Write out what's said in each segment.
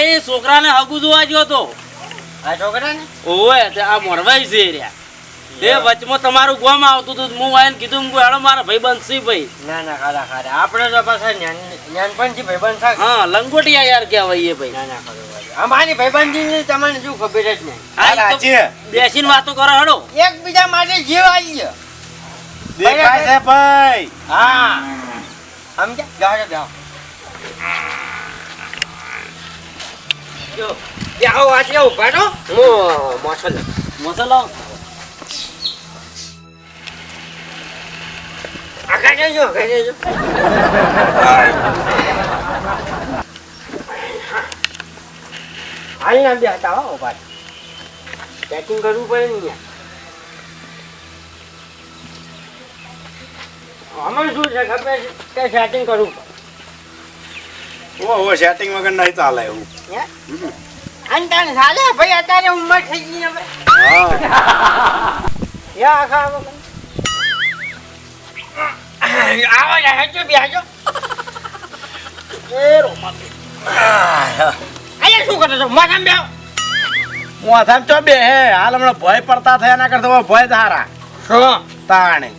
ભાઈ છોકરાને હગું જોવા ગયો તો. આ છોકરા ને ઓવે તે આ મોરવાઈ છે રહ્યા. એ વચમાં તમારું ગોમ આવતું હતું હું આવીને કીધું હું હેડો મારા ભાઈ બનશી ભાઈ. ના ના ખારા ખારા આપણે તો પાછા જ્ઞાનપણથી ભાઈબંધ થાય હા લંગોટિયા યાર કહેવાય એ ભાઈ. ના ના અમારી ભાઈબંધી તમને શું ખબર જ નહીં. તો બેસીને વાતો કરો હેડો એકબીજા માટે જીવ આવી ગયો દેખાય છે ભાઈ. હા. સમજ્યા? જાઓ જાઓ. જો ઊભા રહો. હું મોસલ. મસાલો આગળ જજો આગળ જજો. હાલ ના બે હતા હો ભાઈ. પેકિંગ કરવું પડે ને યાર આમાં શું છે ખબર કે સેટિંગ કરવું પડે? ઓહો સેટિંગ વગર નહીં ચાલે એવું. અંતર ચાલે? ભાઈ અત્યારે ઉંમર થઈ ગઈ હવે. હા. યા આખા આવો ને હજુ બેહજો એ રોમા અહીંયા શું કરો છો? માથામ બેહો. માથામ ચો બે હે. હાલ હમણાં ભય પડતા થયા ના કરતા ભય ધારા. શું? તાણે.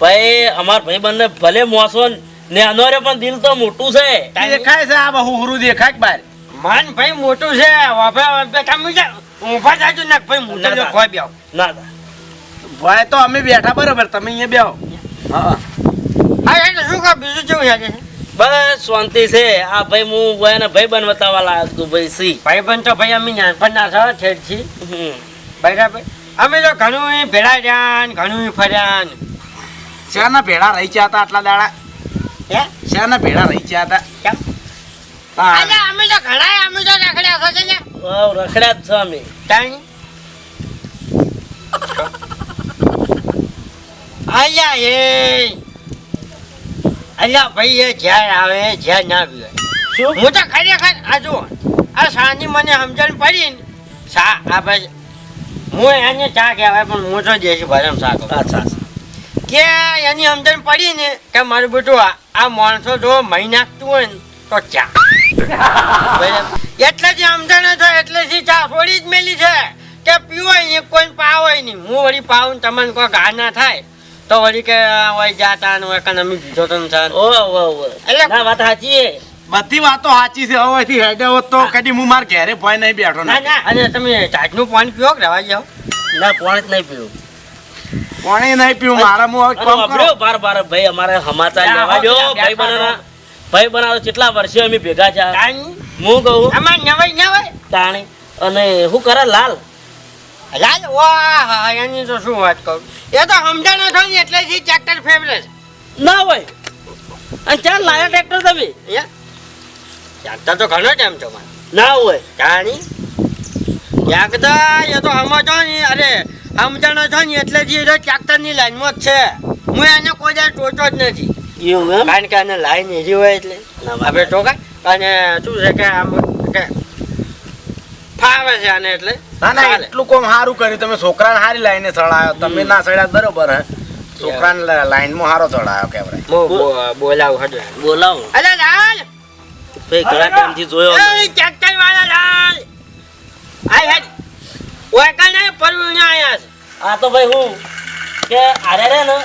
ભાઈ અમાર ભાઈ બંને ભલે મોસો ને અનોરે પણ દિલ તો મોટું છે. દેખાય છે આ બહુ હુરું દેખાય કે બાર? માન ભાઈ મોટું છે વાપે વાપે કામ જા ઊભા જાજો ને ભાઈ મોટો ના, જો ના. કોઈ બેહો. ના ભાઈ તો અમે બેઠા બરોબર તમે અહીંયા બેહો. હા. હા શું કહો બીજું કેવું છે? બસ શાંતિ છે. આ ભાઈ હું ગયાને ભાઈ બન બતાવવા લાગ્યો તું ભાઈ સી. ભાઈ બન તો ભાઈ અમે નાનપણના છો છેડથી હમ. બરાબર. અમે તો ઘણું ભેળા રહ્યા ને ઘણું ફર્યા ચાના ભેળા રહી ગયા હતા આટલા દાડા? હે? શેના ભેળા રહી ગયા હતા? કેમ. અમે તો ઘણા અમે તો રખડ્યા છો ને? વાવ, રખડ્યા જ છો અમે. તાણી? અલ્યા એ. અલ્યા ભાઈ એ જ્યાં આવે જ્યાં ના આવે શું? હું તો ખરેખર આ આ સાની મને સમજણ પડી ને સા આ ભાઈ હું એને ચા કહેવાય પણ હું તો દેશી ભાષામાં ચા અચ્છા. કે એની સમજણ પડી ને કે મારું બેટું આ- આ માણસો જો મહી નાખતું હોય ને તો ચા. એટલે જે સમજણ છે એટલે જ ચા થોડી જ મેલી છે. કે પીવાય નહીં કોઈ પાવાય નહીં. હું વળી પાવું ને તમને કોઈ ઘા ના થાય તો વળી કે હોય જાતા ને હોય કને અમે પીધો તો નથી ઓ ઓ ઓ. એટલે- ના વાત સાચી છે બધી વાતો સાચી છે હવેથી હેડે તો કદી હું મારા ઘેરે ભય નહીં બેઠો ના ને. ના અને તમે ચાટનું પાણી પીવો કે રવા જાઓ? ના પાણી જ નહીં પીવું. પાણી નહીં પીવું મારા વાપર્યો? બાર બાર ભાઈ અમારે સમાચાર લેવા જો ભાઈ બનાના ભાઈ બનાવો કેટલા વર્ષે અમે ભેગા છે હું કહું? અમાર નવાઈ નવાઈ તાણી. અને શું કરે લાલ? લાલ? વાહ હા એની તો શું વાત કરું એ તો સમજણ છો ને એટલે જ ટ્રેક્ટર ફેવરેટ ના હોય. અને ચાલ લાયા ટ્રેક્ટર તમે. ચાલતા તો ઘણો ટાઈમ છે મારે ના હોય. તાણી? ક્યાંક તો એ તો સમજો ને અરે સમજણ છો ને એટલે જે ટ્રેક્ટરની લાઈનમાં જ છે. હું એને કોઈ જાય ટોચો જ નથી. એવું એમ? કારણ કે એને લાઈન એરી હોય એટલે. આપણે ટોકાય અને શું છે કે આમ કે ફાવે છે આને એટલે. ના ના એટલું કોમ સારું કર્યું. તમે છોકરાને સારી લાઈને ચડાયો. તમે ના ચડ્યા બરોબર હે? છોકરાને લાઈનમાં સારો ચડાયો કેવરાય બોલાવું હજુ બોલાવું? અરે લાલ! ભાઈ ઘણા ટાઈમથી જોયો ટ્રેક્ટર વાળા લાલ! આય હેડ. ઓય કને પરવીને આયા છે. આ તો ભાઈ હું કે આરે રે ને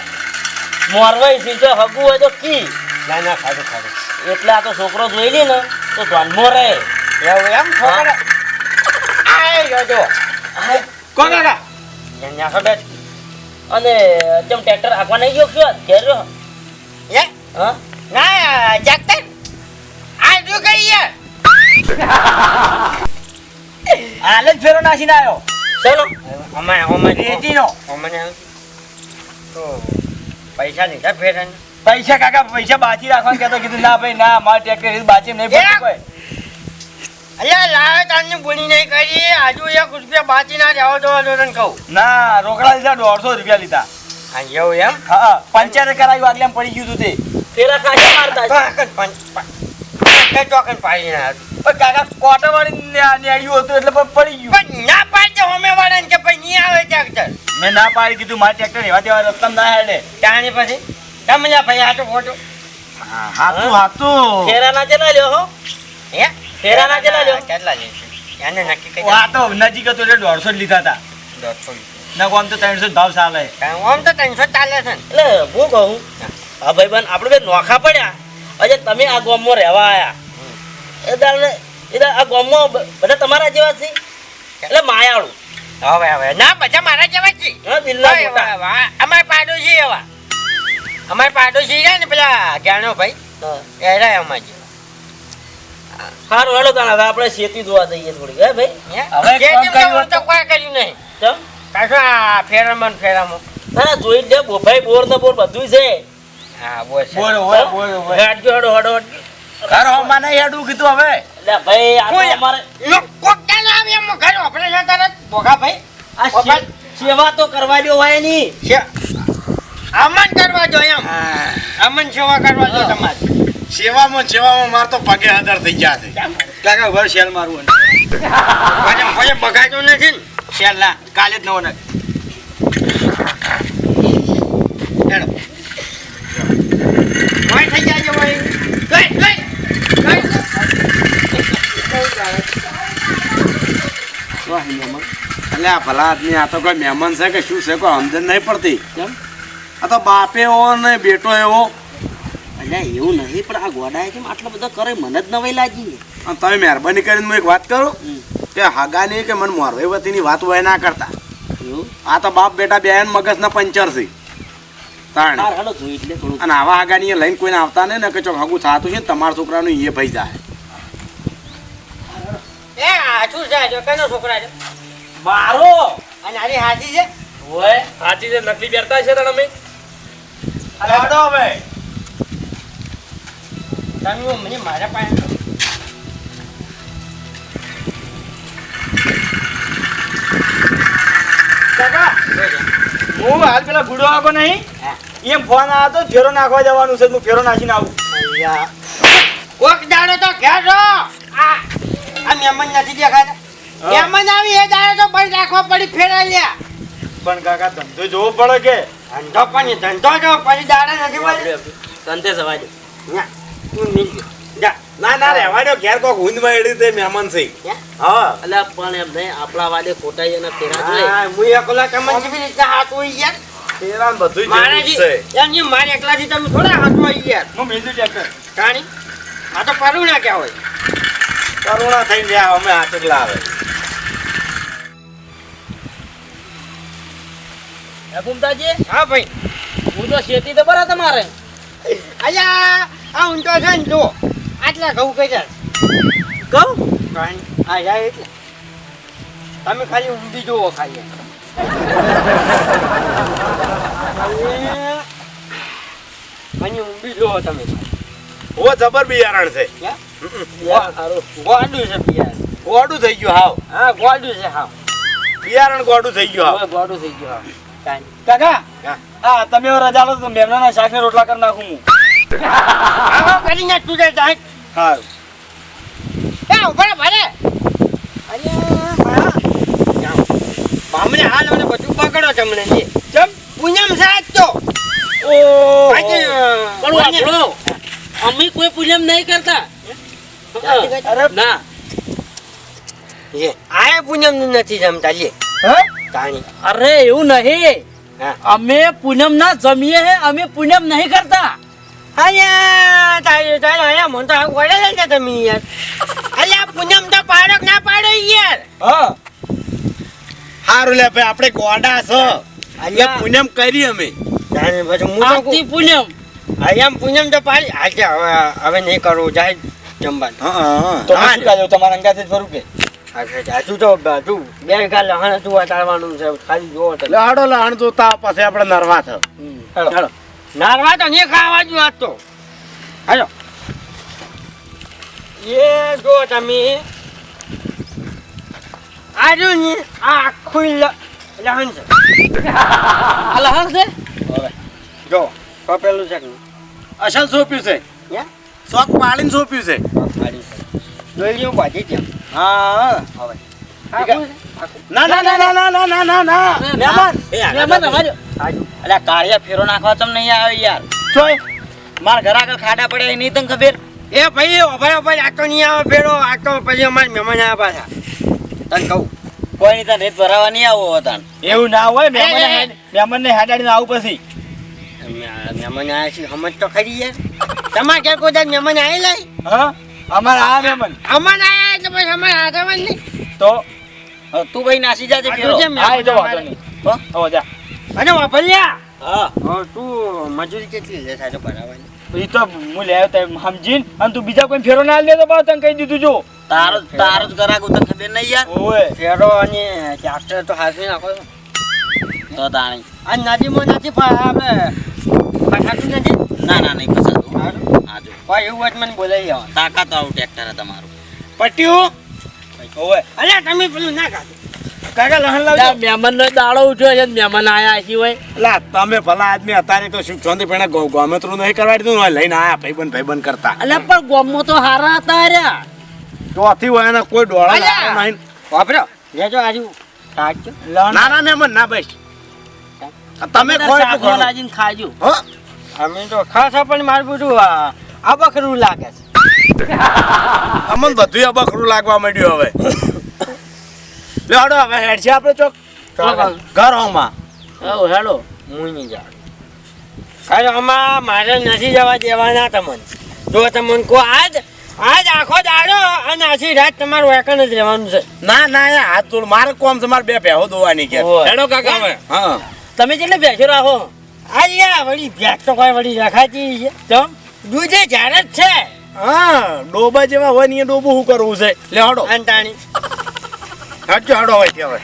મોરવાઈ થી જો હગું હોય તો કી? ના ના ખાધું ખાધું. એટલે આ તો છોકરો જોઈ લી ને તો ધ્યાનમાં રહે. એવું એમ? છોકરા આય જો જો. કોણ ખબર અને જેમ ટ્રેક્ટર આખવા નહીં ગયો કયો? ઘેર રહ્યો? હે? હા? ના ટ્રેક્ટર આ શું કહીએ હાલ જ ફેરો નાસીને આવ્યો. ચલો અમે અમે રેતીનો અમને તો પૈસા નહીં ફેરન પૈસા કાકા પૈસા બાકી રાખવાનું કહેતો કીધું ના ભાઈ ના મારે ટ્રેક્ટર બાચી નહીં પડતું કોઈ. અલ્યા લાવે તારની બોલી નહીં કરી આજુ એક રૂપિયા બાકી ના જાવ તો તો તને કહું ના રોકડા લીધા દોઢસો રૂપિયા લીધા હા એવું એમ હા પંચાયત કરાવી આગલે પડી ગયું તું તે ફેરા મારતા ચોકન પાડી ના કાકા કોટા વાળી નેડ્યું હતું એટલે પડી ગયું ના વાળા ને કે ભાઈ નહીં આવે ટ્રેક્ટર મેં ના પાડી કીધું મારે ટ્રેક્ટર એવા દેવા રસ્તા ના હેડે. તાણી પછી? તમે ભાઈ હાટો ફોટો? હાતું હાતું ફેરા ના ચલા લ્યો હો. હે? ફેરાના ચલા લ્યો? કેટલા લે એને નક્કી કરી આ તો નજીક હતું એટલે દોઢસો લીધા હતા. દોઢસો ના આમ તો ત્રણસો ભાવ ચાલે. આમ તો ત્રણસો ચાલે છે એટલે હું કહું હા ભાઈ બન આપણે બે નોખા પડ્યા. અજે તમે આ ગામમાં રહેવા આયા. એ દાડે એ આ ગામમાં બધા તમારા જેવા છે? એટલે માયાળું. હવે હવે. ના બધા મારા જેવા છે. અમારે પાડોશી એવા. અમારે પાડોશી રહ્યા ને પેલા જ્ઞાનો ભાઈ એ રહ્યા અમાર જેવા. સારું હેડો તાણ આપણે શેતી જોવા જઈએ થોડી હે ભાઈ? હવે કર્યું તો કોઈ કર્યું નહીં. ચમ કાશો ફેરામાં ફેરામાં ના જોઈ લે બોભાઈ બોર તો બોર બધું છે. હા બોર બોર બોર હેડજો હેડો હેડો હેડજો. તારો હમણાં નહીં હેડું કીધું હવે. એટલે ભાઈ આ તો અમારે કોક ચાલો આવી એમ ઘર ઓપરે જતા રહે. ભોગા ભાઈ આ સેવા તો કરવા દો હોયની છે. અમન કરવા જો એમ. અમન સેવા કરવા જો તમારે. સેવામાં સેવામાં માર તો પગે હદર થઈ ગયા છે. કાકા ઘર શેલ મારું પછી પછી બગાડ્યું નથી ને. શેલ ના કાલે જ નવો નાખ હેડો કોઈ થઈ જાય ભાઈ ગઈ ગઈ ગઈ એટલે આ ભલા આદમી આ તો કોઈ મહેમાન છે કે શું છે કોઈ સમજણ નહીં પડતી. કેમ? આ તો બાપે એવો ને બેટો એવો. અલ્યા એવું નહીં પણ આ ગોડાએ કેમ આટલો બધો કરે? મને જ નવાઈ લાગી. તમે મહેરબાની કરીને હું એક વાત કરું. કે હગાની કે મને મોરવાઈ વાત હોય ના કરતા. આ તો બાપ બેટા બેન મગજના પંચર છે. તાણે. અને આવા હગાની એ લઈને કોઈને આવતા નહીં ને કે ચોક હગું થતું છે ને તમારા છોકરાનું એ ભાઈ જાય. એ આછું શું છે? જો કનો છોકરા છે? મારો અને આની હાજી છે? ઓય સાચી છે નકલી બેરતા છે તમે હેડો હવે. તમે મને મારા પાસે હું હાલ પેલા ગુડો આવો નહીં. એમ ફોન આવ્યો તો ફેરો નાખવા જવાનું છે હું ફેરો નાખીને આવું. કોક દાડો તો ઘેર મહેમાન નથી દેખાતા મહેમાન આવી એ દાડે તો ભાઈ રાખવા પડી ફેરા લ્યા પણ કાકા ધંધો જોવો પડે કે? ધંધો પણ ધંધો જો પછી દાડા નથી મળે ધંધે જવા દે ન્યા, તું જા. ના ના રહેવા દો ઘેર કોક ઊંધમાં એડી તે મહેમાન છે. હા? અલ્યા પણ એમ નહીં આપણા વાલે ખોટાઈ અને ફેરા જોઈએ હું એકલા હાથ હોય યાર? ને બધું એમ મારે એકલાથી તમે થોડા હાથ હોય યાર હું મેજુ ટ્રેક્ટર કાણી આ તો પરુણા ક્યાં હોય કરુણા થઈને રહ્યા અમે હાથકલા આવે. હે ગુમતાજી હા ભાઈ. હું તો શેતી તો બરા તમારે. અલ્યા આ ઊંટો છે ને જો આટલા ઘઉં કઈ કહું હા એટલે. તમે ખાલી ઊંધી જુઓ ખાલી. ખાલી ઊંધી જુઓ તમે. ઓ જબર બિયારણ છે. ગોડું છે પિયાર ગોડું થઈ ગયું હાવ. હા ગોડું છે હાવ. બિયારણ ગોડું થઈ ગયું હાવ. ગોડું થઈ ગયું હાવ. કાકા હા. હા તમે રજા લો તો મેમનાના શાક ને રોટલા કરી નાખું હું. કરી નાખ તું જાય હા એ ઊભા રહો, ભલે બામને હાલ મને બધું પકડો તમને ચમ પૂનમ સાહેબ તો. ઓ પણ આપણો અમે કોઈ પૂજન નહીં કરતા. ના. લે આ પૂનમ નથી જમતા લે. હે? અરે એવું નહીં. અમે પૂનમ ના જમીએ હે અમે પૂનમ નહીં કરતા. અલ્યા તારે તારે અલ્યા મને તો આ વડે છે તમે યાર. અલ્યા પૂનમ તો પાડો ના પાડો યાર. હા. હારું લે ભાઈ આપણે ગોડા છો. અલ્યા પૂનમ કરી અમે. પછી હું તો પૂનમ. અલ્યા પૂનમ તો પાડી. આજે હવે હવે નહીં કરવું જાય જમવાનું. હા હા તો શું કાજો તમારા અંગાથી જ ફરું કે? હજુ તો તું બે કાલ લહણ તું અટાડવાનું છે ખાલી જોવો તો લહાડો લહાણ જોતા પછી આપણે નરવા થ હેલો. ચાલો નારવા તો નહીં ખાવા જ વાત તો. હાલો. એ જો તમે. આજુ ને આ આખું લહણ છે. આ લહણ છે? જો કપેલું છે? અસલ સોંપ્યું છે? શોખ પાડીને સોંપ્યું છે. જોઈ લ્યો બાજી કેમ હા હવે. ના ના ના ના ના ના ના ના. ના. મહેમાન. મહેમાન અમારો અલ્યા કાળિયા ફેરો નાખવા તમને નહીં આવે યાર? જોય મારા ઘર આગળ ખાડા પડ્યા નહીં તને ખબર? એ ભાઈ ઓભાઈ ઓભાઈ આ તો નહીં આવે ફેરો આ તો પછી અમારે મહેમાન આવ્યા પાછા. તને કહું. કોઈ નહીં તને રેત ભરાવા નહીં આવો હતા એવું ના હોય મહેમાન. મહેમાનને હાડાડીને આવું પછી. મહેમાન આવ્યા છે સમજ તો ખરી યાર. તમારે ક્યાં કોઈ દાદ મહેમાન આવેલા હા? અમાર આ મહેમાન. અમાર આયા એટલે પછી અમારે હાથમાં નહીં. તો તું ભાઈ નાસી જાજે જેમ હા, તો વાંધો નહીં. હો, જા. અને વાપર્યા હા. તું મજૂરી કેટલી લે સાચો ભરાવાની? એ તો હું લે આવ્યો સમજીન અને તું બીજા કોઈ ફેરો ના લે તો બા તને કહી દીધું જો. તારો તારો જ કરાગું તને ખબર નહીં યાર? ઓય ફેરો અને ટ્રેક્ટર તો હાથવી નાખો. તો તાણી. આ નદીમાં નથી પણ આપણે પછાતું નથી? ના ના નહીં સારું. હા જો. કોઈ એવું હોય તો મને બોલાવી આવવાનું તાકાત આવું ટ્રેક્ટર તમારું. પટ્યું ઓય અલ્યા તમે પેલું ના કાઢો કાકા લહન લાવજો. મહેમાન નો દાડો ઉઠ્યો છે મહેમાન આયા છે હોય. લા તમે ભલા આદમી અત્યારે તો શું ચોંધી પણ ગોમેતરું નહીં કરવા દીધું ને લઈને આયા ભાઈબંધ ભાઈબંધ કરતા. અલ્યા પણ ગોમો તો હારા હતા રહ્યા ચોથી હોય ને કોઈ ડોળા નહીં. વાપરો લેજો આજુ. ના ના મહેમાન ના બસ. તમે. લાજીને ખાજો. હો? અમે તો ખાસા પણ માર બધું આ આ બકરું લાગે છે. અમને બધું અબખરું લાગવા માંડ્યું હવે. લેડો હવે હેડ છે આપણે ચોક. ઘર હોમાં ઓ હેડો હું નહીં જા કારણ આમાં મારે નથી જવા દેવાના તમને. જો તમને કહો આજ આજ આખો દાડો અને આછી રાત તમારું એકન જ રહેવાનું છે. ના ના હાથ. જોડ મારે કોમ છે મારે બે પહેવો દોવાની કે હેડો કાકા હવે. હા. તમે જેટલે બેસો રાખો. આયા વળી ભેંસ તો કોઈ વળી રખાતી છે તમ દૂધે ઝાડ જ છે. હા ડોબા જેવા હોય ને ડોબો શું કરવું છે? લે હડો. અંતાણી. હટજો હડો હોય છે હવે.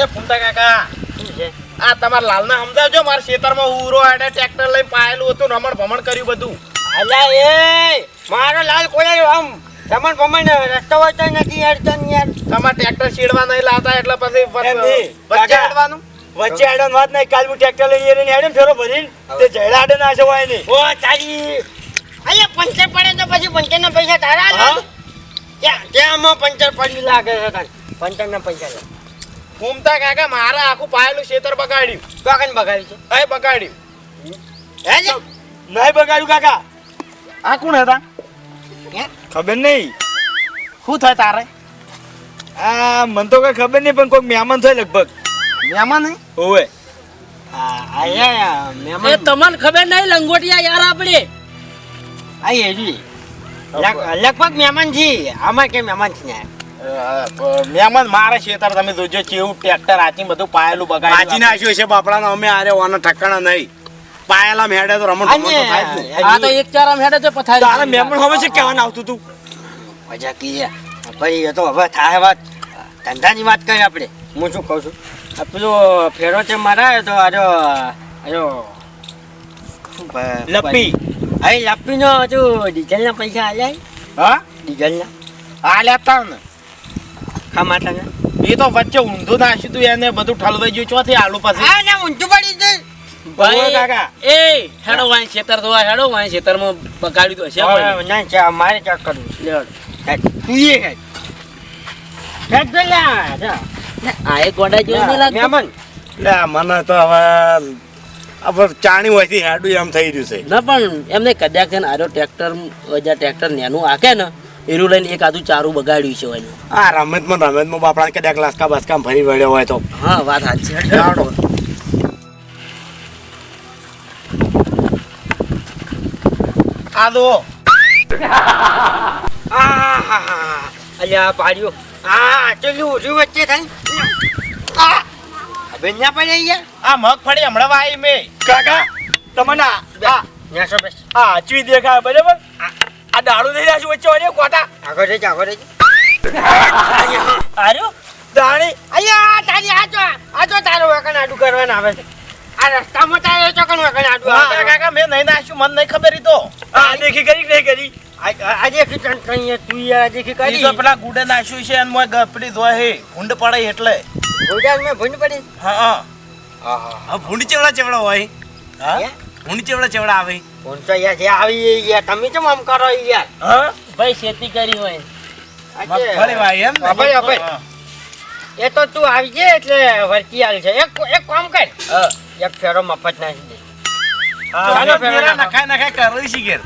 એ ફૂમતા કાકા શું છે? આ તમારા લાલના સમજાવજો મારા ખેતરમાં ઉરો આડે ટ્રેક્ટર લઈ પાયેલું હતું રમણ ભમણ કર્યું બધું. અલ્યા એ મારો લાલ કોઈ આમ. તમને પમાઈને રસ્તો હોય તો નથી અડચણ ને યાર. તમારે ટ્રેક્ટર સીડવા નહીં લાવતા એટલે પછી. વચ્ચે કાકા. વચ્ચે આડન વાત નહીં કાલ હું ટ્રેક્ટર લઈને એને હેડે ફેરો ભરીને તે જયડા આડે ના હોય નહીં. ઓ તારી. અરે પંચર પડે તો પછી પંચર ના પૈસા તારા લે ક્યાં ત્યાં ત્યાં પંચર પડી લાગે છે તને પંચર ના પૈસા લે ફૂમતા કાકા મારા આખું પાયેલું ખેતર બગાડ્યું. કાકાને કન બગાડ્યું છે? એ બગાડ્યું. હે નહીં બગાડ્યું કાકા. આ કોણ હતા? હે? ખબર નહીં? શું થાય તારે? આ મને તો કઈ ખબર નહીં પણ કોઈ મહેમાન થાય લગભગ. મહેમાન નહીં? આયા એ મહેમાન. તમને ખબર નહીં લંગોટિયા યાર આપણે. આ લગભગ મહેમાન છે આમાં કે મહેમાન છે ને મહેમાન મારે ખેતર તમે જોજો કેવું ટ્રેક્ટર આચી બધું પાયેલું બગાડી પાછી નાખ્યું છે બાપડાનો અમે આરે ઓનો ઠકાણા નહીં. પાયેલા મેડે તો રમણ ભમણ તો થાય જ નહીં. આ તો એક ચાર મેડે તો પથારી તારે મહેમાન હવે છે કહેવાનું આવતું તું. મજા કીએ. ભાઈ એ તો હવે થાય વાત. ધંધાની વાત કરી આપણે. હું શું કહું છું? પેલો ફેરો છે મારા તો આજો આજો હા લપ્પી હવે લપ્પીનો હજુ ડીઝલના પૈસા આલ્યા હા? ડીઝલના? હા લેતા ને. ખામાટાના એ તો વચ્ચે ઊંધું નાખ્યું તું એને બધું ઠલવાઈ ગયું. ચોથી આલુ પાસે હા ના ઊંચું પડી છે કાકા એ હેડો વાય ખેતર તો હેડો વાઈ ખેતરમાં. ના ચા મારે ચેક કરવું છે. લે હેડો. હેડ. તું એ હેડ. હેડ જા. આ એક ગોડા જેવું નહીં લાગતું મહેમાન લે મને તો હવે ચાણી ચાણી હોયથી હેડું એમ થઈ રહ્યું છે ના પણ એમને કદાચ છે ને આરો ટ્રેક્ટર વજા ટ્રેક્ટર નેનું આકે ને એરું લઈને એક આધું ચારું બગાડ્યું છે હોય આ રમતમાં રમતમાં બાપડા કદાચ લાસકા બાસકા ફરી વળ્યો હોય તો હા વાત સાચી આહાહા. અલ્યા પાડ્યો. આ ચલ્યું ઊંધું વચ્ચે આ. હવે ના પડે યાર આ મગફળી હમણાં વાઈ મેં. કાકા તમને આ ન્યાસો બેસ? આ હાચવી દેખાય બરાબર? આ. દારૂ નહીં રાખ્યું વચ્ચે વાળે કોટા. આગળ જઈ આગળ જઈ આર્યો દાણી. અલ્યા તારી આજો આજો તારો વકન આડું કરવાના આવે છે. આ રસ્તામાં ચોકન વકન આડું આવે. કાકા મેં નહીં નાખ્યું મને નહીં ખબર તો. આ દેખી કરી નહીં કરી? આજે તું યાર આજે ઈ તો કરી પેલા ગુડે નાખ્યું છે અને મોય ગપડી ધોય હે. ભૂંડ પડે એટલે. ગોડાલ મેં ભૂંડ પડી? હા હા. ભૂંડ ચેવડા ચેવડા હોય? હા? ભૂંડ ચેવડા ચેવડા આવે? ભૂંડ તો યાર જે આવી યાર તમે કેમ આમ કરો યાર? હા? ભાઈ ખેતી કરી હોય. મગફળી એમ. એ તો તું આવજે એટલે વર્તી આલ છે. એક એક કામ કર. હા. એક ફેરો મફત નાખી દે. ચાલો ફેરા નખાય નખાય કરી ઘેર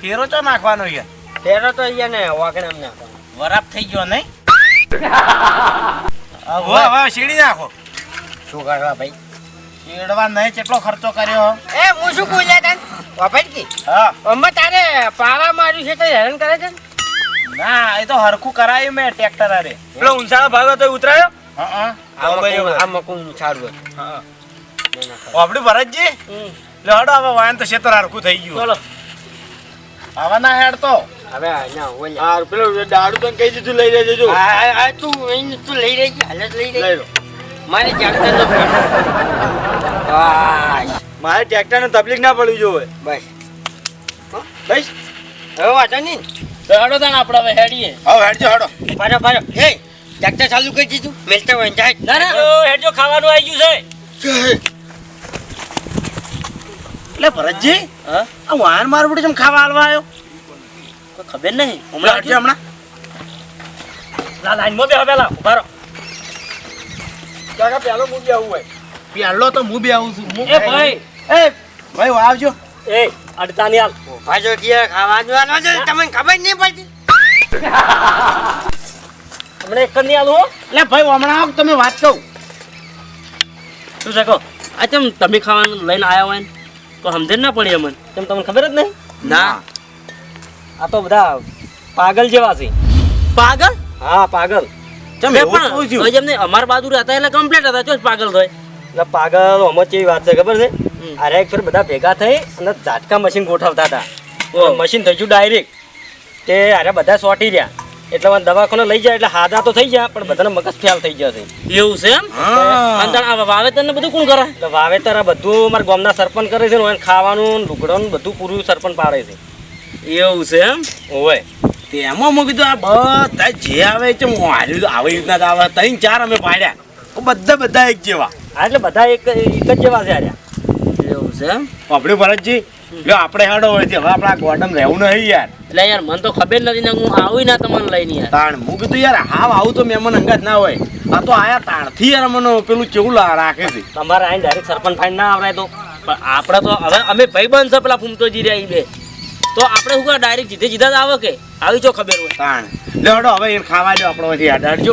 ફેરો તો નાખવાનો યાર ફેરો તો અહીંયા ને વાગણામ નાખવાનો. વરાપ થઈ ગયો નહીં? હવે હવે સીડી નાખો. શું કરવા ભાઈ? ચીડવા નહીં કેટલો ખર્ચો કર્યો? એ હું શું બોલ્યા તને? વાપરી કી હા. અમે તારે પાવા માર્યું છે તો હેરાન કરે છે ને? એ તો હરખું કરાયું મેં ટ્રેક્ટર અરે પેલો ઊંચાળો ભાગ હતો ઉતરાયો? હા હા. આ. મકું- સારું હતું. હા. આપડે ભરતજી હમ. લે હવે વાયન તો ક્ષેત્ર હરખું થઈ ગયું. ચલો. હવે ના હેડ તો. હવે અહીંયા ઓલે. હા પેલો દાડુ તો કહી દીધું લઈ લેજો જો આ- આ- આ તું તું લઈ રહી છે હાલ જ લઈ રહી? મારે ટ્રેક્ટર ન મારે ટ્રેક્ટર ને તકલીફ ના પડવી જોવે બસ. બસ. હવે વાંચો નહીં. તો હેડો તાણ આપણે હવે હેડીએ. હવે હેડજો હેડો. પાછો પાછો એ ટ્રેક્ટર ચાલુ કરી દીધું. મેલતા હોય જાય ના ના. હેડજો ખાવાનું આવી ગયું છે. એટલે ભરતજી હા? આ વાહન માર બુડી ચમ ખાવા હાલવા આવ્યો કોઈ ખબર નહીં. હમણાં હટજો હમણાં. લા લાઈનમાં બેહો પેલા ઊભા રહો. કાકા પેલો મૂકી આવું હોય. પેલો તો હું બી આવું છું હું એ ભાઈ એ ભાઈ આવજો. એ અડતાની હાલ. ભાજો કે ખાવા જવાનો છે. તમને ખબર નહીં પડતી? હમણાં એક જ નહીં આલું હો. એટલે ભાઈ હમણાં આવો તમે વાત કહું? શું છે કહો? આ તમે ખાવાનું લઈને આવ્યા હોય ને? તો સમજે ના પડી અમને. તેમ તમને ખબર જ નહીં? ના. આ તો બધા પાગલ જેવા છે. પાગલ? હા પાગલ. પણ જેમને અમાર બાજુ રહેતા એટલે કમ્પ્લીટ હતા ચો પાગલ થાય. એટલે પાગલ અમર કેવી વાત છે ખબર છે? અરે એક ફેર બધા ભેગા થઈ અને ઝાટકા મશીન ગોઠવતા હતા. મશીન થઈ ગયું ડાયરેક્ટ તે અરે બધા સોટી રહ્યા. એટલે મને દવાખાને લઈ જાય એટલે હાજા તો થઈ જાય પણ બધાને મગજ ખ્યાલ થઈ જશે. એવું છે એમ? અને આ વાવેતર ને બધું કોણ કરે? એટલે વાવેતર આ બધું અમારા ગામના સરપંચ કરે છે ને ખાવાનું લુગડાનું બધું પૂરું સરપંચ પાડે છે. એવું છે એમ? હોય તેમાં મેં કીધું આ બધા જે આવે છે હું આવી રીતના આવે ત્રણ ચાર અમે પાડ્યા. બધા બધા એક જેવા. હા એટલે બધા એક એક જ જેવા છે આર્યા એવું છે એમ? આપણે ભરતજી લ્યો આપણે હેડો હોય છે. હવે આપણા ગોડમ રહેવું નહીં યાર. એટલે યાર મને તો ખબર નથી ને હું આવું ના તમને લઈને યાર. તાણ હું કીધું યાર હાવ આવું તો મહેમાન અંગાત ના હોય. આ તો આયા તાણથી યાર મને પેલું કેવું રાખે છે. તમારે આઈને ડાયરેક્ટ સરપંચ ફાઈન ના આવડાય તો. પણ આપણે તો હવે અમે ભાઈ બંધ છે પેલા ફૂમતોજી રહ્યા બે. તો આપણે શું ડાયરેક્ટ જીધે જીધા જ આવે કે? આવી જો ખબર હોય. તાણ. લ્યો હવે એ ખાવા જો આપણો યાર ડાડજો